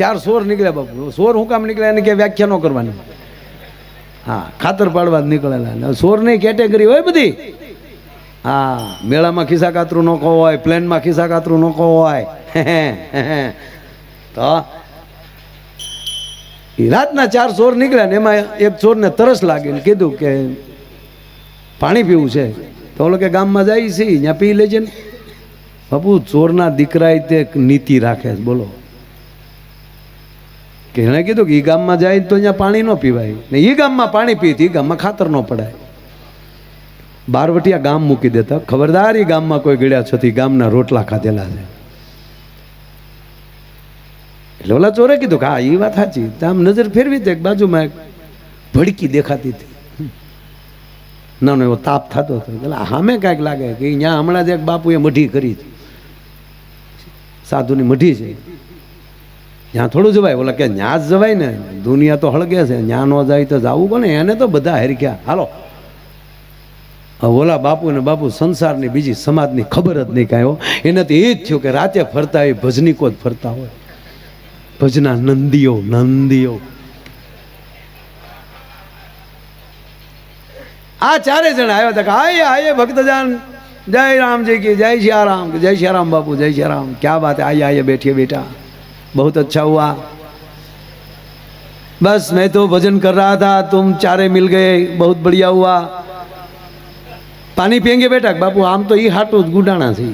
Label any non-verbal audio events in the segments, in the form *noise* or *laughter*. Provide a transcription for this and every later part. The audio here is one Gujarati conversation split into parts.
ચાર સોર નીકળ્યા બાપુ. સોર હું કામ નીકળ્યા એને કે વ્યાખ્યા ન કરવાની. હા, ખાતર પાડવા જ નીકળેલા ને. સોરની કેટેગરી હોય બધી. હા, મેળામાં ખિસ્સા કાતરું નોખો હોય પ્લેનમાં ખિસ્સા કાતરું નોખો હોય *laughs* તો રાતના ચાર ચોર નીકળ્યા ને એમાં એક ચોરને તરસ લાગી ને કીધું કે પાણી પીવું છે. તો ઓલો કે ગામમાં જાય છે ત્યાં પી લેજે ને. બાપુ, ચોરના દીકરાએ તે નીતિ રાખે બોલો. કે એણે કીધું કે એ ગામમાં જાય તો અહીંયા પાણી ન પીવાય. ને એ ગામમાં પાણી પીતી એ ગામમાં ખાતર ન પડાય. બારવટિયા ગામ મૂકી દેતા. ખબરદાર એ ગામમાં કોઈ ગળ્યા છતી ગામના રોટલા ખાધેલા છે. એટલે ઓલા ચોરે કીધું કે હા એ વાત સાચી. આમ નજર ફેરવી તે બાજુમાં એક ભડકી દેખાતી હતી. ના ના એવો તાપ થતો હતો. એટલે સામે કાંઈક લાગે કે અહીંયા હમણાં જ એક બાપુએ મઢી કરી હતી સાધુની મઢી છે. જ્યાં થોડું જવાય. બોલા કે ન્યા જ જવાય ને? દુનિયા તો હળગે છે. ન્યા ન જાય તો જવું કોને એને તો બધા હેરખ્યા. હાલો. ઓલા બાપુ ને બાપુ સંસારની બીજી સમાજની ખબર જ નહીં કાંઈ એને તો એ જ થયું કે રાતે ફરતા એ ભજનીકો જ ફરતા હોય. ભજના નંદીઓ નંદીઓ. આ ચારે જણા આવ્યા હતા કે આયે આયે ભક્તજાન. જય રામજી કે, જય શ્યારામ જય શ્યારામ બાપુ, જય શ્યારામ. ક્યાં વાત? આયે આયે બેઠીએ બેટા बहुत अच्छा हुआ बस मैं तो भजन कर रहा था तुम चारे मिल गए बहुत बढ़िया हुआ પાણી પીએંગે બેટા બાપુ આમ તો એ હાટું જ ગુડાણા છે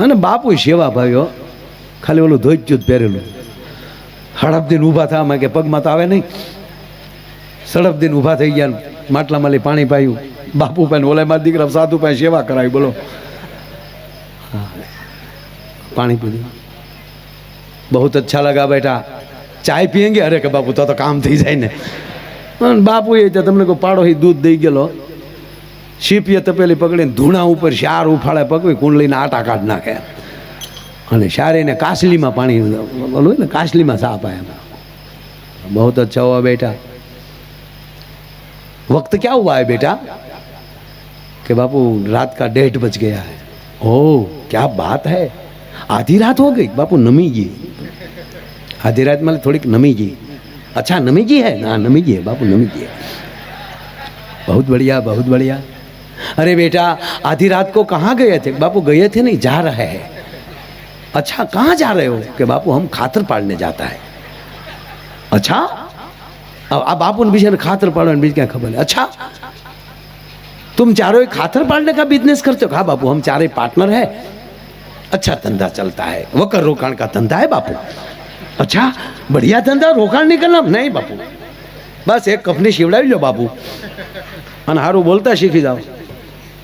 અને બાપુ સેવા ભાવ્યો ખાલી ઓલું ધોઈચ્યું જ પહેરેલું હડપ દિન ઊભા થા માં કે પગમાં તો આવે નહીં સડપ દિન ઊભા થઈ ગયા ને માટલામાં લઈ પાણી પાયું બાપુ પાસે ઓલે મારા દીકરા સાધુ પાસે સેવા કરાવી બોલો હા. પાણી પીધું બહુત અચ્છા લગા બેટા ચાય પીએંગે અરે કે બાપુ તો તો કામ થઈ જાય ને અને બાપુ એ તો તમને કોઈ પાડો દૂધ દઈ ગયેલો શીપીએ તપેલી પકડીને ધૂણા ઉપર શાર ઉફાળે પકવી કુંડલીને આટા કાઢ નાખે અને શારીને કાસલીમાં પાણી ઓલું હોય ને કાસલીમાં સાપ આયા बहुत अच्छा हुआ बेटा वक्त क्या हुआ है बेटा कि बापू रात का डेढ़ बज गया है ओह क्या बात है आधी रात हो गई बापू नमी जी आधी रात मतलब थोड़ी नमी जी अच्छा नमी जी है? ना नमी जी है, बापू नमी जी है. बहुत बढ़िया बहुत बढ़िया. अरे बेटा, आधी रात को कहाँ गए थे? बापू, गए थे नहीं, जा रहे हैं. अच्छा कहाँ जा रहे हो? कि बापू, हम खातर पाड़ने जाता है. अच्छा? अब अब उन विषय में खातर पाड़ने बीच क्या खबर है? अच्छा? तुम चारों खातर पाड़ने का बिज़नेस करते हो? हाँ बापू, हम चारे पार्टनर है. अच्छा धंधा चलता है. वकर रोकाण का धंधा है, बापू. अच्छा बढ़िया धंधा रोकाण नहीं करना नहीं बापू બસ એક કફની શીવડાવી લો બાપુ અને સારું બોલતા શીખી જાઓ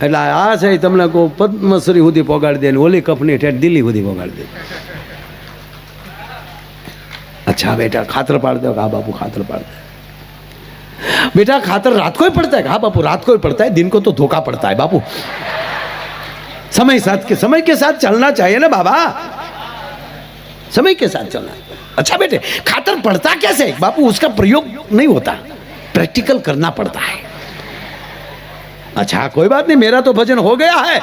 એટલે આ છે એ તમને કહું પદ્મશ્રી સુધી પોગાડી દે ને ઓલી કફની ઠેઠ દિલ્હી સુધી પોગાડી દે अच्छा बेटा खातर पाड़ दो हाँ बापू खातर पाड़ दो बेटा खातर रात को ही पड़ता है हाँ बापू रात को ही पड़ता है दिन को तो धोखा पड़ता है बापू समय साथ के समय के साथ चलना चाहिए ना बाबा समय के साथ चलना अच्छा बेटे खातर पड़ता कैसे बापू उसका प्रयोग नहीं होता प्रैक्टिकल करना पड़ता है अच्छा कोई बात नहीं मेरा तो भजन हो गया है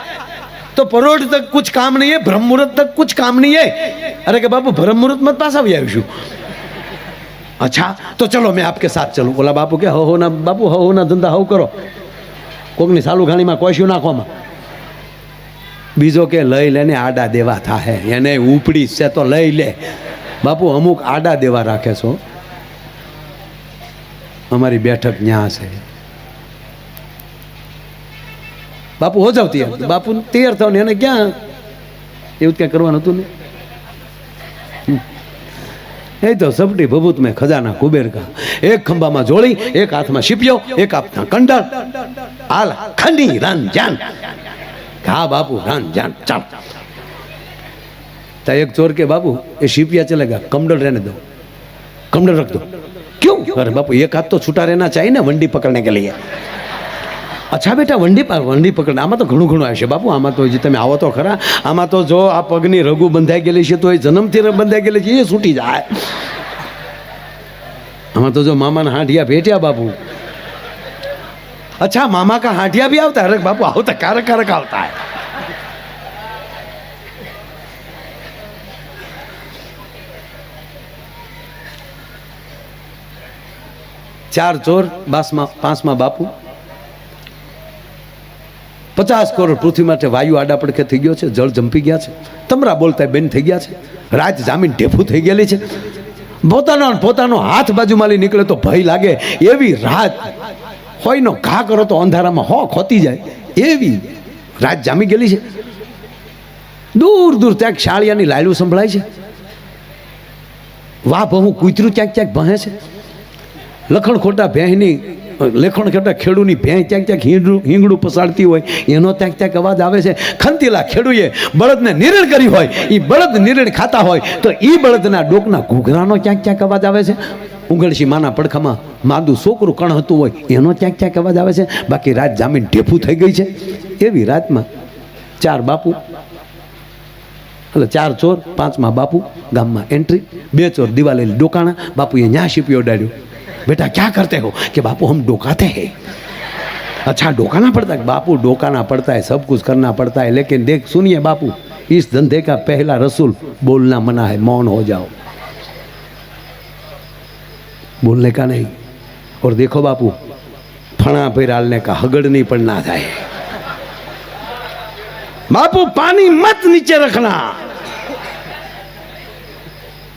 तो परोढ़ तक कुछ काम नहीं है ब्रह्म मुहूर्त तक कुछ काम नहीं है अरे के बापू ब्रह्म मुहूर्त मत पास આવી આવીશું अच्छा तो चलो मैं आपके साथ चलूं बोला बापू के हो हो ना बापू हो हो ના ધંધા હવ કરો કોકની સાલું ઘાણીમાં કોશ્યું નાખવામાં બીજો કે લઈ લેને આડા દેવા થાહે એને ઉપડી છે તો લઈ લે બાપુ, અમુક આડા દેવા રાખે છો અમારી બેઠક ન્યા છે. બાપુ, હો જાવ તૈયાર. બાપુ, તૈયાર થવાનું એને ક્યાં એવું ક્યાં કરવાનું હતું ને એ તો સપટી ભભૂત મેં ખજાના કુબેર કા. એક ખંભામાં જોડી એક હાથમાં શીપ્યો, એક હાથમાં કંડળ. હાલ, ખંડી રાન જાન હા બાપુ રાન જાન ચાલ. तो एक चोर के बाबू ये शिपिया चलेगा कमडल रहने दो कमडल रख दो क्यों अरे बापू एक हाथ तो छूटा रहना चाहिए ना वंडी पकड़ने के लिए અચ્છા બેટા વંડી પા- વંડી પકડ આમાં તો ઘણું ઘણું આવશે બાપુ આમાં તો હજી તમે આવો તો ખરા આમાં તો જો આ પગની રગુ બંધાઈ ગયેલી છે તો એ જન્મથી ર- બંધાઈ ગયેલી છે એ છૂટી જાય આમાં તો જો મામાના હાંડિયા ભેટ્યા બાપુ અચ્છા મામા કા હાંડિયા भी આવતા અરે બાપુ આવતા કારક કારક આવતા ચાર ચોર, બાસમાં, પાંચમાં બાપુ. પચાસ કરોડ પૃથ્વી માટે વાયુ આડા પડખે થઈ ગયો છે, જળ જંપી ગયા છે. તમરા બોલતા બેન થઈ ગયા છે. રાત જામીન ઢેફું થઈ ગયેલી છે. પોતાનો પોતાનો હાથ બાજુમાં લઈ નીકળે તો ભય લાગે. એવી રાત હોયનો ઘા કરો તો અંધારામાં હો ખોતી જાય. એવી રાત જામી ગયેલી છે. દૂર દૂર ત્યાં શાળિયાની લાયલું સંભળાય છે. વાહ બહુ કૂતરું ક્યાંક ક્યાંક ભહે છે. લખણ ખોટા ભેંની લેખણ ખોટા ખેડૂની ભેં ક્યાંક ક્યાંક હિંગડું હિંગડું પસાડતી હોય, એનો ક્યાંક ક્યાંક અવાજ આવે છે. ખંતીલા ખેડૂએ બળદને નિરણ કરી હોય એ બળદ નિરણ ખાતા હોય, તો એ બળદના ડોકના ઘૂઘરાનો ક્યાંક ક્યાંક અવાજ આવે છે. ઉંગળશી માના પડખામાં માદું છોકરું કણ હતું હોય, એનો ક્યાંક ક્યાંક અવાજ આવે છે. બાકી રાત જામીન ઢેફું થઈ ગઈ છે. એવી રાતમાં ચાર બાપુ, એટલે ચાર ચોર, પાંચમાં બાપુ ગામમાં એન્ટ્રી બે ચોર દિવાલે ડોકાણા, બાપુએ ન્યા શીપ્યો ડાળ્યો बेटा, क्या करते हो कि बापू, हम डोकाते हैं। अच्छा डोकाना पड़ता है? बापू, डोकाना पड़ता है, सब कुछ करना पड़ता है, लेकिन देख, सुनिए बापू, इस धंधे का पहला रसूल बोलना मना है, मौन हो जाओ। बोलने का नहीं। और देखो बापू, फणा डालने का हगड़ नहीं पड़ना था बापू, पानी मत नीचे रखना।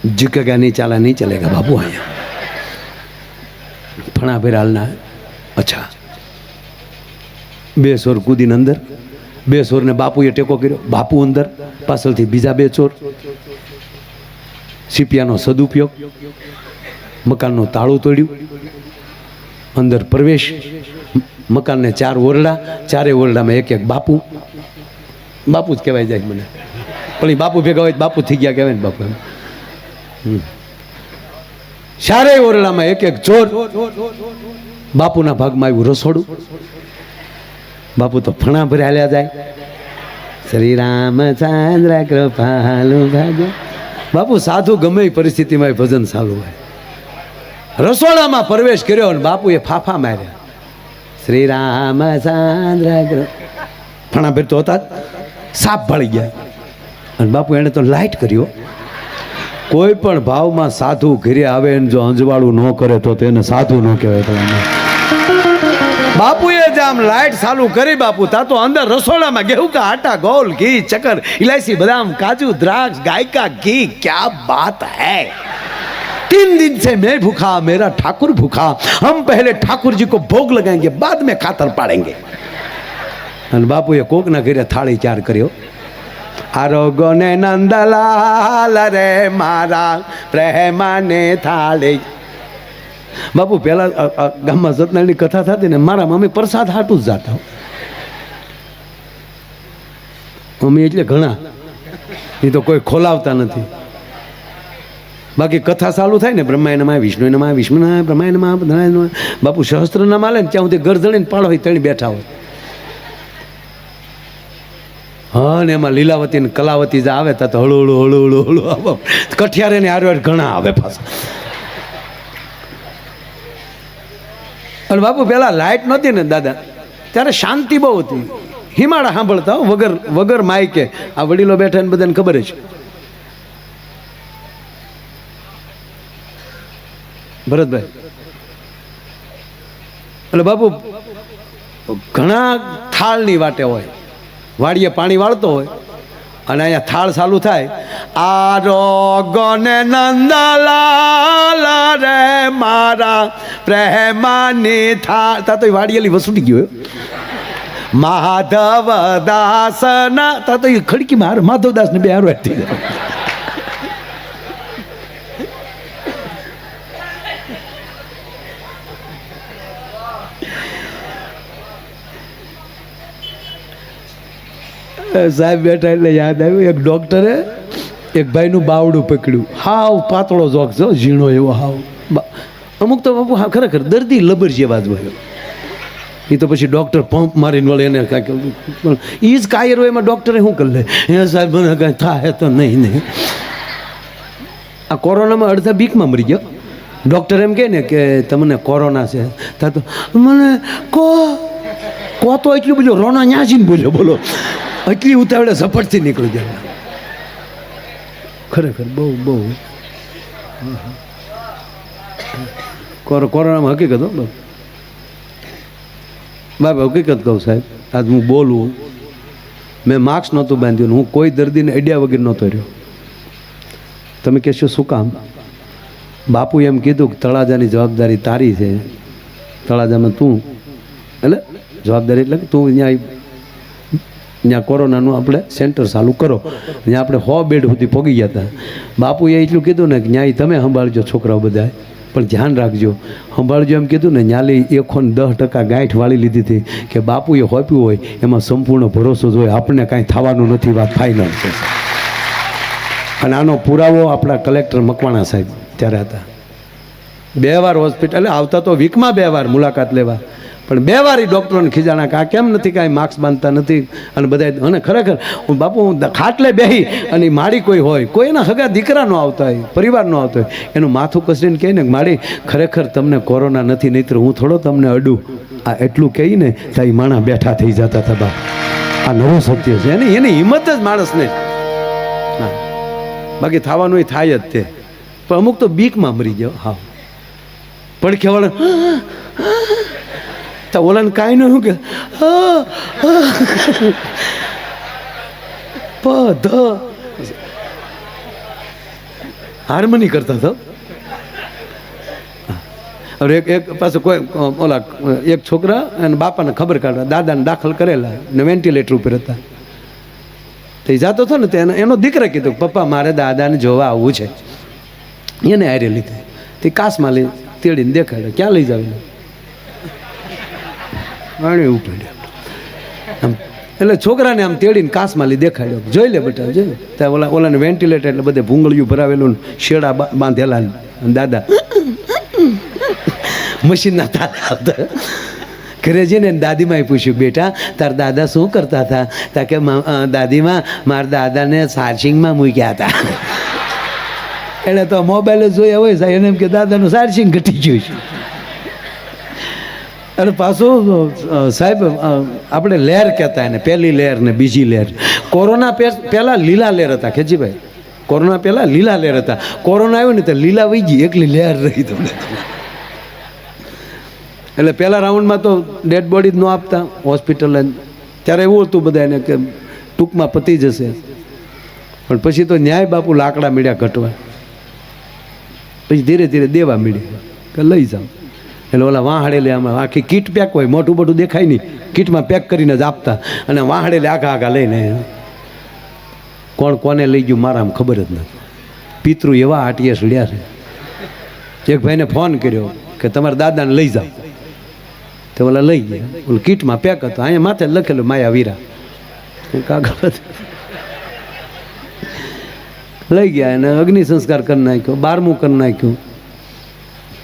झुकेगा नहीं चला नहीं चलेगा, बापू, आया। ફણા ભેરાલના. અચ્છા. બે સોર કૂદીને અંદર. બે સોરને બાપુએ ટેકો કર્યો. બાપુ અંદર. પાછળથી બીજા બે ચોર સીપિયાનો સદુપયોગ. મકાનનું તાળું તોડ્યું. અંદર પ્રવેશ. મકાનને ચાર ઓરડા ચારે ઓરડામાં એક એક બાપુ. બાપુ જ કહેવાય જાય મને. પણ એ બાપુ ભેગા હોય બાપુ થઈ ગયા કહેવાય ને બાપુ એમ. હમ. ચારેય ઓરડામાં એક એક ચોર બાપુના ભાગમાં આવ્યું રસોડું. બાપુ તો ફણા ભરે હાલ્યા જાય. શ્રી રામચંદ્ર કૃપાલુ ભાગ્ય બાપુ સાધુ ગમે એ પરિસ્થિતિમાં ભજન ચાલુ હોય. રસોડામાં પ્રવેશ કર્યો અને બાપુએ ફાફા માર્યા. શ્રી રામચંદ્ર ફણા ભેર તો હતા સાપ ભળી ગયા. અને બાપુ એણે તો લાઈટ કર્યો. કોઈ પણ ભાવમાં સાધુ ઘરે આવે ને જો અંજવાળું ન કરે તો તેને સાધુ ન કહેવાય તમને બાપુએ જ આમ લાઈટ ચાલુ કરી બાપુ તા તો અંદર રસોડામાં गेहूं का आटा गोल घी चक्कर इलायची बादाम काजू द्राक्ष गाय का घी क्या बात है तीन दिन से मैं भूखा मेरा ठाकुर भूखा हम पहले ठाकुर जी को भोग लगाएंगे बाद में खातर पाड़ेंगे અને બાપુએ કોકના ઘરે થાળી ચાર કર્યો આરોગો ને નંદલાલ રે મારા પ્રેમાને થાળી. બાપુ પહેલા ગામમાં સતનારાયણની કથા થતી ને મારા મમ્મી પ્રસાદ હાટું જ જાતા મમ્મી એટલે ઘણા. એ તો કોઈ ખોલાવતા નથી. બાકી કથા ચાલુ થાય ને બ્રહ્માયનમાં વિષ્ણુ નમા વિષ્ણુ ના બ્રહ્માયનમાં બધાયનમાં બાપુ સહસ્ત્ર ના માલે ને, ત્યાં સુધી ગરજણીને પાડો હોય તેણી બેઠા હોય. હા, ને એમાં લીલાવતી ને કલાવતી જે આવે તો હળુ હળુ હળુ હળુ હળુ આવે કઠિયારે ને હારવાર ઘણા આવે પાછા. અને બાપુ, પેલા લાઇટ નહોતી ને દાદા. ત્યારે શાંતિ બહુ હતી. હિમાળા સાંભળતા વગર વગર માઇકે આ વડીલો બેઠા ને બધાને ખબર જ. ભરતભાઈ. એટલે બાપુ, ઘણા થાળની વાટે હોય. વાડીએ પાણી વાળતો હોય અને અહીંયા થાળ ચાલુ થાય. આરોગને નંદલાલ રે મારા પ્રેમાની થાળ તા તો વાડીએલી વસૂટી ગયો માધવ દાસના તા તો એ ખડકી માર માધવદાસ ને બે હારો થઈ ગયા. સાહેબ બેઠા એટલે યાદ આવ્યું, એક ડૉક્ટરે એક ભાઈનું બાવડું પકડ્યું. હાવ પાતળો જોક છો ઝીણો એવો હાવ. અમુક તો બાપુ હા, ખરેખર દર્દી લબર જેવા જ હોય. એ તો પછી ડૉક્ટર પંપ મારીને વળે એને કાંઈક એ જ કાયર હોય એમાં ડૉક્ટરે શું કરી લે? હે સાહેબ, મને કાંઈ થાય તો નહીં નહીં આ કોરોનામાં અડધા બીકમાં મરી ગયો. ડૉક્ટર એમ કહે ને કે તમને કોરોના છે. તા મને કો કો તો એટલું બધું રોના ન્યાસીને બોલ્યો, બોલો. એટલી ઉતાવળે સફળથી નીકળી ગયા. ખરેખર બહુ બહુ. કોરો, કોરોનામાં હકીકત હો, બસ. બાપ, હકીકત કહું સાહેબ, આજ હું બોલું. મેં માસ્ક નહોતું બાંધ્યું હું કોઈ દર્દીને અડ્યા વગર નહોતો રહ્યો. તમે કહેશો શું કામ? બાપુ એમ કીધું કે તળાજાની જવાબદારી તારી છે. તળાજામાં તું, એટલે જવાબદારી એટલે તું ત્યાં ત્યાં કોરોનાનું આપણે સેન્ટર ચાલુ કરો. ત્યાં આપણે સો બેડ સુધી પગી ગયા હતા બાપુએ એટલું કીધું ને કે ન્યાય તમે સંભાળજો છોકરાઓ બધા પણ ધ્યાન રાખજો. સંભાળજો એમ કીધું ને, ન્યાલી એકો ને દસ ટકા ગાંઠ વાળી લીધી હતી કે બાપુએ હોપ્યું હોય, એમાં સંપૂર્ણ ભરોસો જ હોય. આપણને કાંઈ થવાનું નથી, વાત ફાઇનલ છે અને આનો પુરાવો આપણા કલેક્ટર મકવાણા સાહેબ ત્યારે હતા. બે વાર હોસ્પિટલે આવતા તો વીકમાં બે વાર મુલાકાત લેવા. પણ બે વાર ડૉક્ટરોને ખીજાણા કે આ કેમ નથી, કાંઈ માસ્ક બાંધતા નથી? અને બધા અને ખરેખર, હું બાપુ, હું ખાટલે બેહી અને માડી કોઈ હોય કોઈ એના હગા દીકરા ન આવતા હોય, પરિવાર ન આવતો હોય, એનું માથું કસરીને કહે ને માડી, ખરેખર તમને કોરોના નથી, નહીતર હું થોડો તમને અડું. આ એટલું કહીને તો એ માણા બેઠા થઈ જતા હતા બા આ નવું સત્ય છે. એની એની હિંમત જ માણસને બાકી થવાનું એ થાય જ તે. પણ અમુક તો બીકમાં મરી જાવ હા. પડખે વાળા તો ઓલાને કાંઈ ન શું કે. પ ધ હાર્મની કરતા તો? હવે એક એક પાછું કોઈ ઓલા, એક છોકરા અને બાપાને ખબર કાઢવા, દાદાને દાખલ કરેલા ને વેન્ટિલેટર ઉપર હતા. તો એ જાતો હતો ને, તો એનો દીકરા કીધું પપ્પા, મારે દાદાને જોવા આવવું છે. એને હારે લીધે. તે કાસમાં લઈ તેડીને દેખાડ્યો. ક્યાં લઈ જાવ? વાણી ઉપાડ્યો. આમ, એટલે છોકરાને આમ તેડીને કાસમાં લઈ દેખાડ્યો. જોઈ લે બેટા, જોઈ ત્યાં ઓલા ઓલાને વેન્ટિલેટર એટલે બધે ભૂંગળિયું ભરાવેલું ને શેડા બાંધેલા દાદા મશીનના તારા આવતા. ઘરે જઈને દાદીમાં દાદીમાએ પૂછ્યું, બેટા, તાર દાદા શું કરતા હતા? તા કે દાદીમાં, મારા દાદાને સાર્સિંગમાં મૂક્યા હતા. એટલે તો મોબાઈલ જોયા હોય સાહેબ. એને એમ કે, દાદાનું સાર્સિંગ ઘટી ગયું છે. અને પાછું સાહેબ આપણે લહેર કહેતા એને, પહેલી લહેર ને બીજી લહેર. કોરોના પહેલાં લીલા લહેર હતા, ખેજીભાઈ. કોરોના પહેલાં લીલા લહેર હતા. કોરોના આવ્યો ને તો લીલા વહી ગઈ, એકલી લહેર રહી તમને. એટલે પહેલા રાઉન્ડમાં તો ડેડ બોડી જ ન આપતા હોસ્પિટલ ત્યારે એવું હતું બધાને કે ટૂંકમાં પતી જશે. પણ પછી તો ન્યાય બાપુ લાકડા મીડ્યા ઘટવા. પછી ધીરે ધીરે દેવા મીડ્યા, કે લઈ જાઓ એટલે ઓલા વાહડેલે આમાં આખી કીટ પેક હોય મોટું મોટું દેખાય નહીં. કીટમાં પેક કરીને જ આપતા. અને વાહડેલે આખા આખા લઈને કોણ કોને લઈ ગયું મારા ખબર જ નથી. પિતૃ એવા આટીએ સડ્યા છે. એક ભાઈને ફોન કર્યો કે તમારા દાદાને લઈ જાઓ. તો ઓલા લઈ ગયા. ઓલું કીટમાં પેક હતો. અહીંયા માથે લખેલું માયા વીરા. કાગળ લઈ ગયા એને અગ્નિ સંસ્કાર કરી નાખ્યો, બારમું કરી નાખ્યું.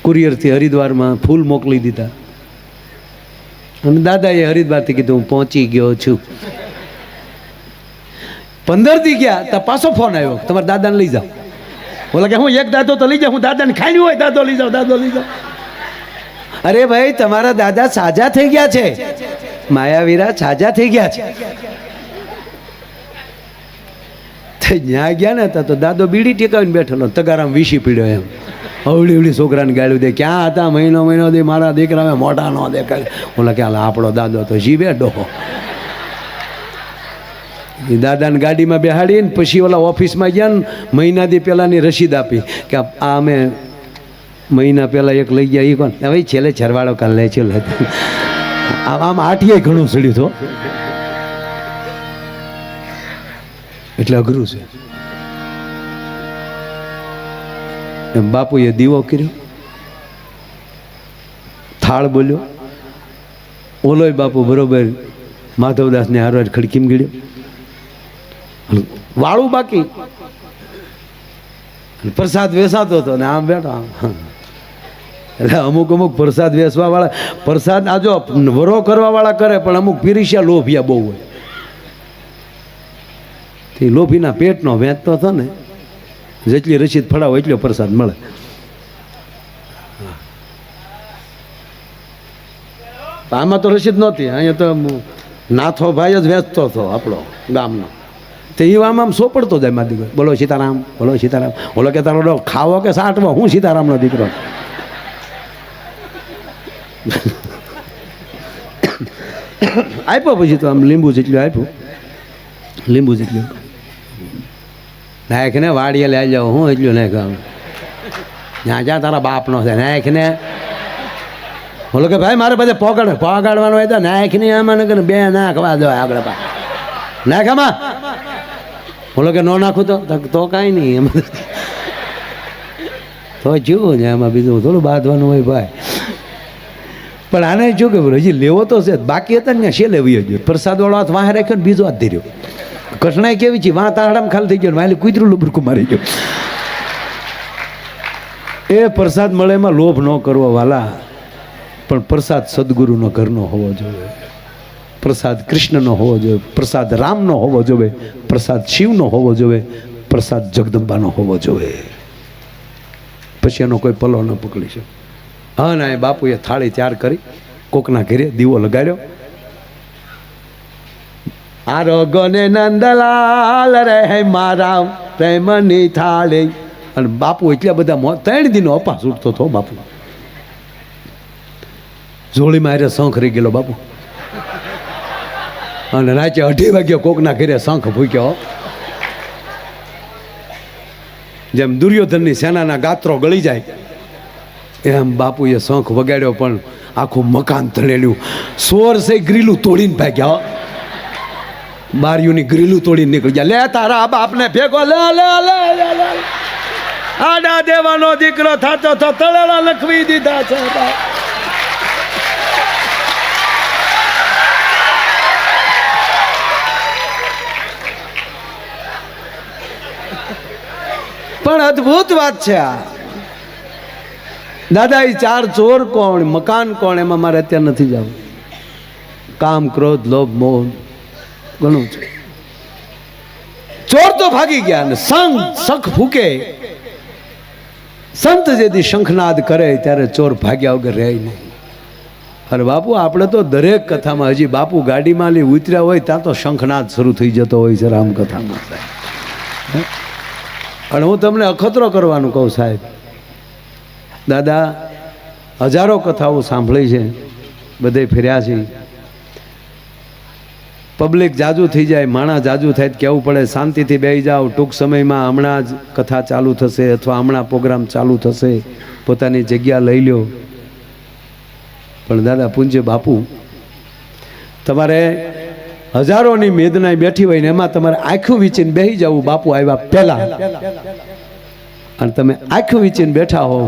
કુરિયરથી હરિદ્વારમાં ફૂલ મોકલી દીધા. અને દાદાએ હરિદ્વારથી કીધું, હું પહોંચી ગયો છું. પંદર દી ગયા, તો પાછો ફોન આવ્યો, તમારા દાદાને લઈ જાઓ. બોલે કે, હું એક દાદો તો લઈ જાઉં, હું દાદાને ખાઈ હોય, દાદો લઈ જાઓ દાદો લઈ જાઉં. અરે ભાઈ, તમારા દાદા સાજા થઈ ગયા છે. માયાવીરા સાજા થઈ ગયા છે. ત્યાં ગયા ને તા દાદો બીડી ટેકાવીને બેઠેલો, તગારામ વીસી પીડ્યો એમ. અવળી અવળી છોકરાને ગાળ્યું દે. ક્યાં હતા? મહિનો મહિનો દે મારા દીકરા મોટા નો દેખાય. ઓલા કે આપણો દાદો તો જીવે ડોહો. એ દાદાને ગાડીમાં બેહાડીને પછી ઓલા ઓફિસમાં ગયા ને મહિનાથી પહેલાંની રસીદ આપી કે, આ અમે મહિના પહેલાં એક લઈ ગયા. એ કોણ? હવે છેલ્લે છરવાડો કાલ લે છે. આમ આઠીએ ઘણું સડ્યું તો એટલે અઘરું છે. એમ બાપુએ દીવો કર્યો. થાળ બોલ્યો. ઓલોય બાપુ બરોબર માધવદાસને હારવાર ખડકીમ ગીડ્યો. વાળું બાકી. પ્રસાદ વેસાતો હતો ને આમ બેઠો આમ. એટલે અમુક અમુક પ્રસાદ વેસવા વાળા પ્રસાદ આ જો વરો કરવા વાળા કરે, પણ અમુક પીરીશિયા લોભિયા બહુ હોય. તે લોભીના પેટનો વેચતો હતો ને જેટલી રસીદ ફળાવો, એટલો પ્રસાદ મળે. આમાં તો રસીદ નહોતી. અહીંયા તો નાથો ભાઈ જ વેચતો હતો આપણો ગામનો. તે એ આમ આમ સોપડતો જાય મારા દીકરો. બોલો સીતારામ બોલો સીતારામ. બોલો કે તારો ખાવો કે સાટવો? હું સીતારામનો દીકરો? *coughs* આપ્યો પછી તો આમ લીંબુ જેટલું આપ્યું. લીંબુ જેટલું. નાયક વાડીએ લઈ જાઓ, હું એટલું નહીં કહું જ્યાં જ્યાં તારા બાપનો છે નાખીને બોલો કે ભાઈ, મારે બધે પોગડ પોગાડવાનો હોય તો નાયકની આમાં ને બે નાખવા દો આગળ પા. નાખ આમાં. બોલો કે નો નાખું તો? તો- કાંઈ નહીં એમ. તો જીવું ને આમાં બીજું થોડું બાંધવાનું હોય ભાઈ. પણ આને જો કે હજી લેવો તો છે બાકી હતા ને છે લેવી હજી. પ્રસાદ વાળો હાથ વાહે રાખ્યો ને બીજો હાથ ધર્યો. કૃષ્ણાએ કેવી છે? વાં તારડામાં ખાલી થઈ ગયો મારે કુતરું લુબરકું મારી ગયું. એ પ્રસાદ મળે એમાં લોભ ન કરવો વાલા, પણ પ્રસાદ સદગુરુનો ઘરનો હોવો જોઈએ. પ્રસાદ કૃષ્ણનો હોવો જોઈએ, પ્રસાદ રામનો હોવો જોઈએ, પ્રસાદ શિવનો હોવો જોઈએ, પ્રસાદ જગદંબાનો હોવો જોઈએ. પછી એનો કોઈ પલો ન પકડી શકે. હા ના, એ બાપુએ થાળી તૈયાર કરી, કોકના ઘરે દીવો લગાડ્યો આરોગોને નંદલાલ રે મારા પ્રેમની થાળી. અને બાપુ એટલા બધા ત્રણ દિનો અપાસ ઉઠતો હતો બાપુ. જોડીમાં હારે શંખ રહી ગયેલો બાપુ. અને રાચે અઢી વાગ્યા કોકના ઘરે શંખ ભૂક્યો જેમ દુર્યોધનની સેનાના ગાત્રો ગળી જાય, એમ બાપુએ શંખ વગાડ્યો પણ આખું મકાન તળેલું. સોર સે ગ્રીલું તોડીને ભાગ્યા. બારીઓની ગ્રીલું તોડી નીકળી ગયા. લે તારા બાપને ભેગો, લે લે લે લે લે. આડા દેવાનો દીકરો થતો તો તળેલા લખવી દીધા છે પણ અદ્ભુત વાત છે આ. દાદા એ ચાર ચોર કોણ, મકાન કોણ, એમાં મારે અત્યારે નથી જવું. કામ, ક્રોધ, લોભ, મોહ. ઘણું છે. ચોર તો ભાગી ગયા ને સંત શંખ ફૂકે સંત જેથી શંખનાદ કરે ત્યારે ચોર ભાગ્યા વગર રહે નહીં. અરે બાપુ, આપણે તો દરેક કથામાં હજી બાપુ ગાડીમાં લઈ ઉતર્યા હોય ત્યાં તો શંખનાદ શરૂ થઈ જતો હોય છે રામકથામાં સાહેબ. અને હું તમને અખતરો કરવાનું કહું સાહેબ. દાદા, હજારો કથાઓ સાંભળી છે, બધે ફેર્યા છે. પબ્લિક જાજુ થઈ જાય માણા જાજુ થાય કહેવું પડે, શાંતિથી બેસી જાઓ, ટૂંક સમયમાં હમણાં જ કથા ચાલુ થશે અથવા હમણાં પ્રોગ્રામ ચાલુ થશે, પોતાની જગ્યા લઈ લ્યો. પણ દાદા, પૂજ્ય બાપુ, તમારે હજારોની મેદનાય બેઠી હોય ને એમાં તમારે આખું વીચીને બેસી જવું, બાપુ આવ્યા પહેલા. અને તમે આંખ વીચીને બેઠા હો,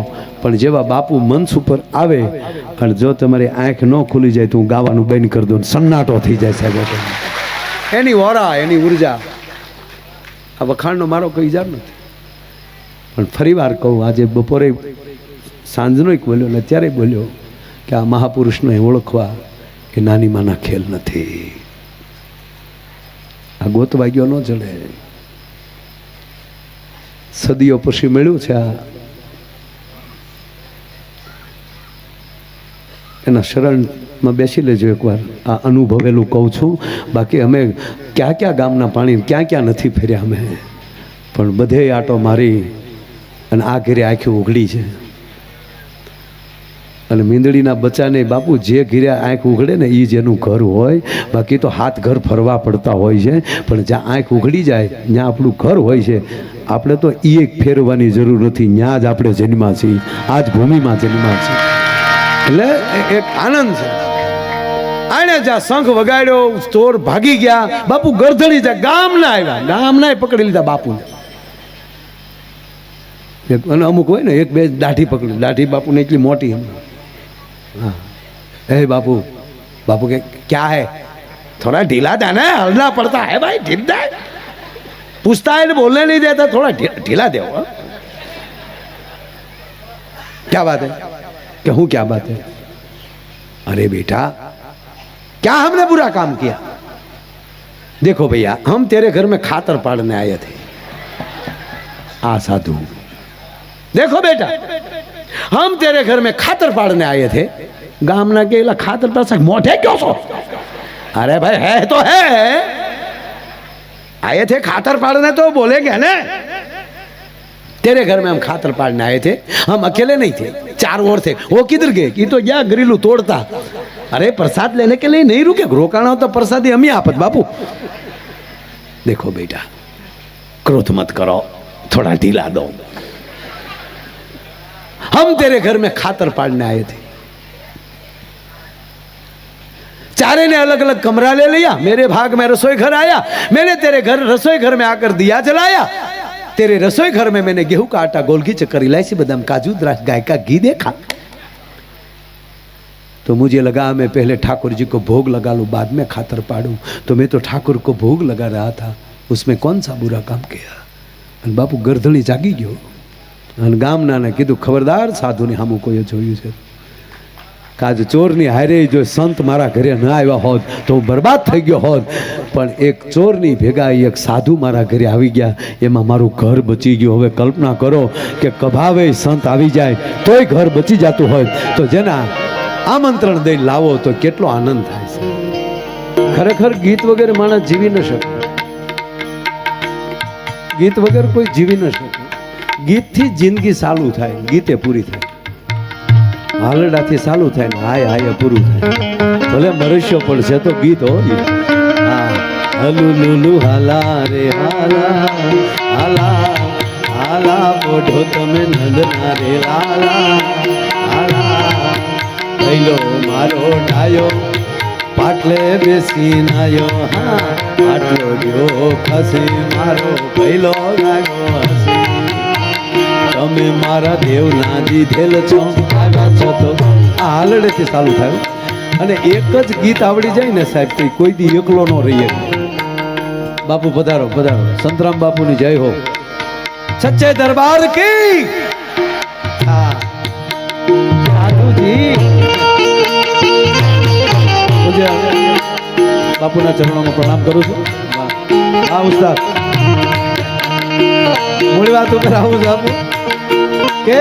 પણ જેવા બાપુ મંચ ઉપર આવે, અને જો તમારી આંખ ન ખુલી જાય તો હું ગાવાનું બંધ કરી દઉં સન્નાટો થઈ જાય સાહેબ એની ઓરા એની ઊર્જા. આ વખાણનો મારો કોઈ ઇજાર નથી. પણ ફરી વાર કહું, આજે બપોરે સાંજનો એક બોલ્યો ને ત્યારે બોલ્યો કે આ મહાપુરુષને ઓળખવા એ નાની માના ખેલ નથી. આ ગોત વાગ્યો ન ચડે. સદીઓ પછી મળ્યું છે આ. એના શરણમાં બેસી લેજો એકવાર. આ અનુભવેલું કહું છું. બાકી અમે ક્યાં ક્યાં ગામના પાણી, ક્યાં ક્યાં નથી ફેર્યા અમે. પણ બધે આટો મારી અને આ ઘેરે આંખી ઉઘડી છે. અને મીંદડીના બચ્ચાને બાપુ જે ઘીરે આંખ ઉઘડે ને એ જ એનું ઘર હોય. બાકી તો હાથ ઘર ફરવા પડતા હોય છે. પણ જ્યાં આંખ ઉઘડી જાય, ત્યાં આપણું ઘર હોય છે. આપણે તો એ એક ફેરવાની જરૂર નથી. ત્યાં જ આપણે જન્મા છીએ. આ જ ભૂમિમાં જન્મા છીએ. એટલે એક આનંદ છે. આને જ્યાં શંખ વગાડ્યો સ્ટોર ભાગી ગયા. બાપુ ગરધડી જ્યાં ગામના આવ્યા. ગામના પકડી લીધા બાપુને. એક અને અમુક હોય ને, એક બે દાઢી પકડી. દાઢી બાપુને એટલી મોટી હમણાં હા. હે બાપુ બાપુ કે, ક્યાં હે? થોડા ઢીલા દાને હલના પડતા હે ભાઈ ઢીલા पूछता है बोलने नहीं देता, थोड़ा ढीला दो? क्या बात है? कहूँ क्या बात है? अरे बेटा, क्या हमने बुरा काम किया? देखो भैया, हम तेरे घर में खातर पाड़ने आए थे। आ साधु देखो बेटा, हम तेरे घर में खातर पाड़ने आए थे। गामना के ला खातर पास मोटे क्यों सो? अरे भाई, है तो है। आए थे खातर पाड़ने तो बोलेंगे ना। तेरे घर में हम खातर पाड़ने आए थे। हम अकेले नहीं थे, चार और थे। वो किधर गए? कि तो या घरेलू तोड़ता। अरे प्रसाद लेने के लिए नहीं रुके रोकाना हो तो प्रसाद, हम ही आपत बापू। देखो बेटा, क्रोध मत करो, थोड़ा ढीला दो। हम तेरे घर में खातर पाड़ने आए थे। चारे ने अलग अलग कमरा ले लिया मेरे भाग में रसोई घर आया मैंने तेरे घर रसोई घर में आकर दिया जलाया तेरे रसोई घर में मैंने गेहूं का आटा गोलकी चक्कर इलायची बादाम काजू द्राक्ष गाय का घी देखा तो मुझे लगा मैं पहले ठाकुर जी को भोग लगा लूं बाद में खातर पाड़ूं तो मैं तो ठाकुर को भोग लगा रहा था उसमें कौन सा बुरा काम किया અને બાપુ ગરધણી જાગી ગયો અને ગામનાને કીધું ખબરદાર સાધુને સામું કોઈએ જોયું છે કાજ ચોરની હારે જો સંત મારા ઘરે ન આવ્યા હોત તો હું બરબાદ થઈ ગયો હોત. પણ એક ચોરની ભેગા એક સાધુ મારા ઘરે આવી ગયા. એમાં મારું ઘર બચી ગયું. હવે કલ્પના કરો કે કભાવે સંત આવી જાય, તોય ઘર બચી જતું હોય. તો જેના આમંત્રણ દઈ લાવો તો કેટલો આનંદ થાય છે. ખરેખર ગીત વગેરે માણસ જીવી ન શકે. ગીત વગર કોઈ જીવી ન શકે. ગીતથી જિંદગી ચાલુ થાય, ગીતે પૂરી થાય. હાલડાથી ચાલુ થાય ને, હાય હાય પૂરું થાય. ભલે મનુષ્ય પડશે તો ગીત હોય હા. હલુ હાલા રે, હાલા હાલા હાલા બોઢો તમે નંદના રે, લાલા, હાલા. ભૈલો મારો ડાયો, પાટલે બેસી નાયો, હા. આટલો ગયો ખસી, મારો ભૈલો લાગ્યો હસી. તમે મારા દેવના દીધેલ છો છો. આ ચાલુ થયું. અને એક જ ગીત આવડી જાય ને સાહેબ, તો કોઈ દી એકલો ન રહીએ. બાપુ પધારો પધારો. સંતરામ બાપુની જય હો. સચ્ચે દરબાર કી! સાધુજી બાપુના ચરણોમાં પ્રણામ કરું છું. હા, ઉસ્તાદ. મૂળ વાત ઉપર આવું છું કે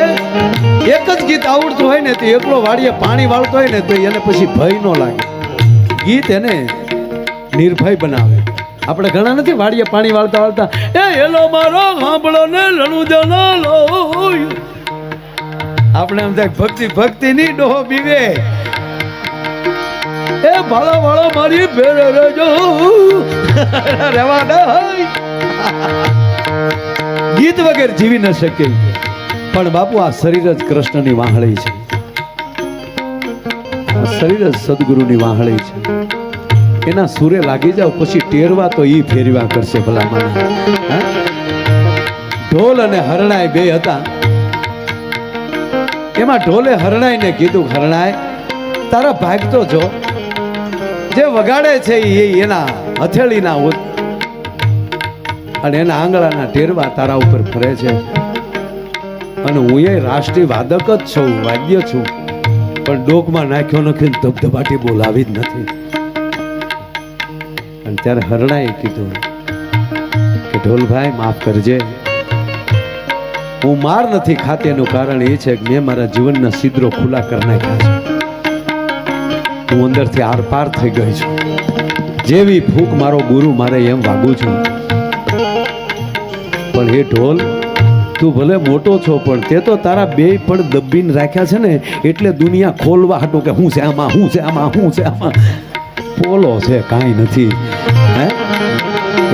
એક જ ગીત આવડતું હોય ને તો એકલો વાડીએ પાણી વાળતો હોય ને તો એને પછી ભય ન લાગે. ગીત એને નિર્ભય બનાવે. આપણે ઘણા નથી વાડીએ પાણી વાળતા વાળતા, એ એલો મારો, સાંભળો ને લણું ન આપણે એમ થાય, ભક્તિ ભક્તિ ની ડોહો બીવે. એ ભાળો ભાળો મારી ભેરે રેજો. *laughs* રેવા દે ગીત વગર જીવી ન શકે. પણ બાપુ, આ શરીર જ કૃષ્ણની વાહળી છે. શરીર જ સદગુરુની વાહળી છે. એના સુરે લાગી જાવ પછી ટેરવા તો ઈ ફેરવા કરશે ભલા ઢોલ અને હરણાય બે હતા. એમાં ઢોલે હરણાઈને કીધું હરણાય તારા ભાગ તો જો. જે વગાડે છે એ એના હથેળીના અને એના આંગળાના ટેરવા તારા ઉપર ફરે છે. અને હું એ રાષ્ટ્રીય વાદક જ છું, વાદ્ય છું. પણ ડોકમાં નાખ્યો નથી ધબધબાટી બોલાવી જ નથી. અને ત્યારે હરણાએ કીધું કે ઢોલભાઈ, માફ કરજે. હું માર નથી ખાતે, એનું કારણ એ છે કે મેં મારા જીવનના સિદ્રો ખુલ્લા કરી નાખ્યા છે. હું અંદરથી આરપાર થઈ ગઈ છું. જેવી ફૂંક મારો ગુરુ મારે એમ વાગું છું. પણ એ ઢોલ તું ભલે મોટો છો, પણ તે તો તારા બે પણ દબીને રાખ્યા છે ને, એટલે દુનિયા ખોલવા હતું કે હું છે આમાં, હું છે આમાં, હું છે આમાં. પોલો છે, કાંઈ નથી. હે?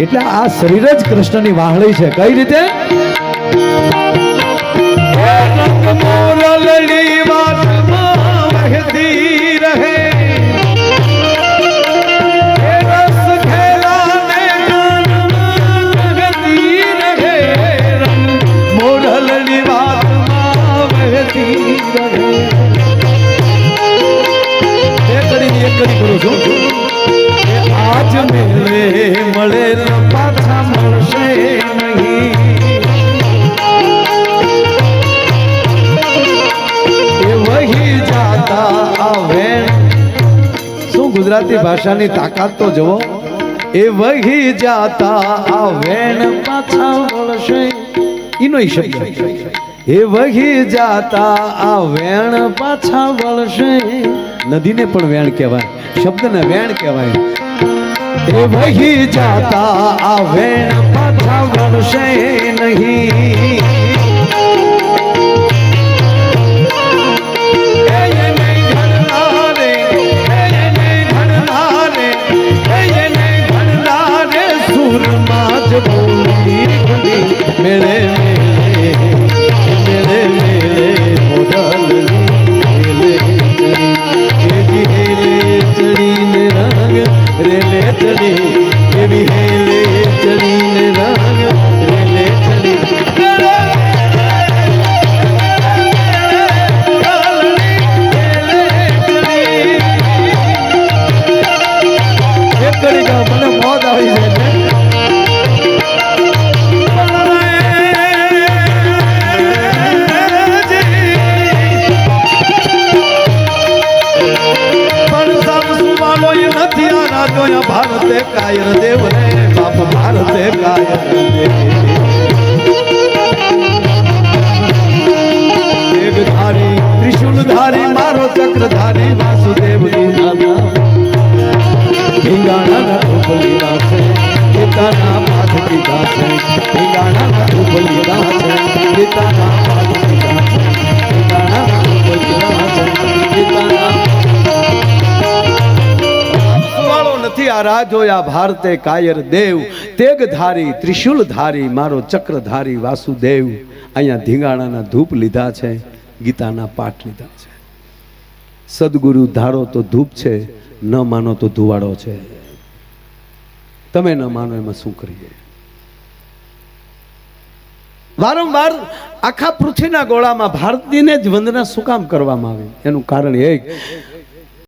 એટલે આ શરીર જ કૃષ્ણની વાહળી છે. કઈ રીતે? મોરલડી વાતમાં છું આજ મેળે મળે પાછા મળશે નહીં. વહી જાતા આવે. શું ગુજરાતી ભાષાની તાકાત તો જુઓ. એ વહી જાતા આવેણ પાછા વળશે ઈનો શબ્દ. એ વહી જાતા આ વેણ પાછા વળશે નદીને પણ વેણ કહેવાય. શબ્દને વેણ કહેવાય. એ વહી જાતા આ વેણ પાછા વળશે નહીં. ચક્રધારી વાસુદેવ નથી આ રાહ જોયા ભારતે કાયર દેવ, તેગધારી ત્રિશુલધારી મારો ચક્રધારી વાસુદેવ. અહીંયા ધીંગાણાના ધૂપ લીધા છે, ગીતાના પાઠ લીધા છે. સદગુરુ ધારો તો ધૂપ છે, ન માનો તો ધુવાડો છે. તમે ન માનો એમાં શું કરીએ? વારંવાર આખા પૃથ્વીના ગોળામાં ભારતીને જ વંદના શું કામ કરવામાં આવી? એનું કારણ એ